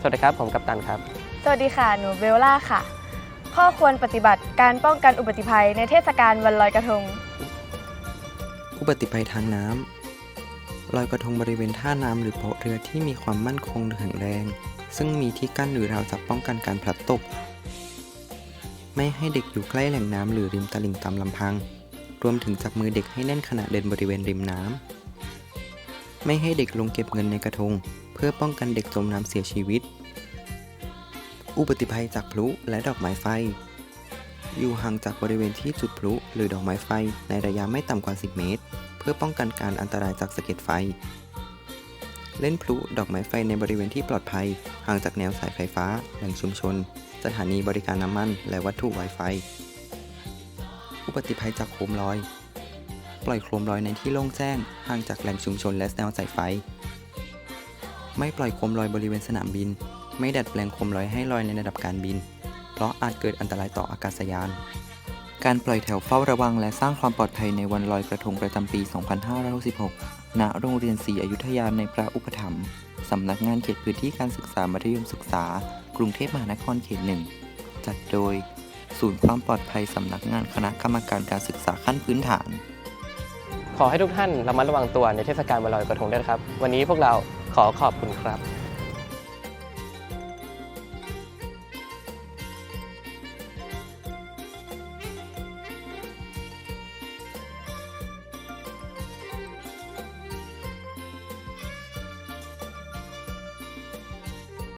สวัสดีครับ ผมกัปตันครับ สวัสดีค่ะ หนูเบลล่าค่ะ ข้อควรปฏิบัติการป้องกันอุบัติภัยในเทศกาลวันลอยกระทง อุบัติภัยทางน้ำลอยกระทงบริเวณท่าน้ำหรือโป๊ะเรือที่มีความมั่นคงแข็งแรง ซึ่งมีที่กั้นหรือราวจับป้องกันการพลัดตก ไม่ให้เด็กอยู่ใกล้แหล่งน้ำหรือริมตลิ่งตามลำพัง รวมถึงจับมือเด็กให้แน่นขณะเดินบริเวณริมน้ำไม่ให้เด็กลงเก็บเงินในกระทงเพื่อป้องกันเด็กจมน้ำเสียชีวิต อุบัติภัยจากพลุและดอกไม้ไฟ อยู่ห่างจากบริเวณที่จุดพลุหรือดอกไม้ไฟในระยะไม่ต่ำกว่า 10 เมตร เพื่อป้องกันการอันตรายจากสะเก็ดไฟ เล่นพลุดอกไม้ไฟในบริเวณที่ปลอดภัย ห่างจากแนวสายไฟฟ้า แหล่งชุมชน สถานีบริการน้ำมัน และวัตถุไวไฟ อุบัติภัยจากโคมลอย ปล่อยโคมลอยในที่โล่งแจ้ง ห่างจากแหล่งชุมชนและแนวสายไฟ ไม่ปล่อยโคมลอยบริเวณสนามบิน ไม่ดัดแปลงโคมลอยให้ลอยในระดับการบิน เพราะอาจเกิดอันตรายต่ออากาศยาน การปล่อยแถวเฝ้าระวังและสร้างความปลอดภัยในวันลอยกระทงประจำปี 2566 ณ โรงเรียนศรีอยุธยาในพระอุปถัมภ์สำนักงานเขตพื้นที่การศึกษามัธยมศึกษา กรุงเทพมหานครเขตหนึ่งจัดโดย ศูนย์ความปลอดภัยสำนักงานคณะกรรมการการศึกษาขั้นพื้นฐาน ขอให้ทุกท่านระมัดระวังตัวในเทศกาลวันลอยกระทงด้วยครับ วันนี้พวกเรา ขอขอบคุณครับ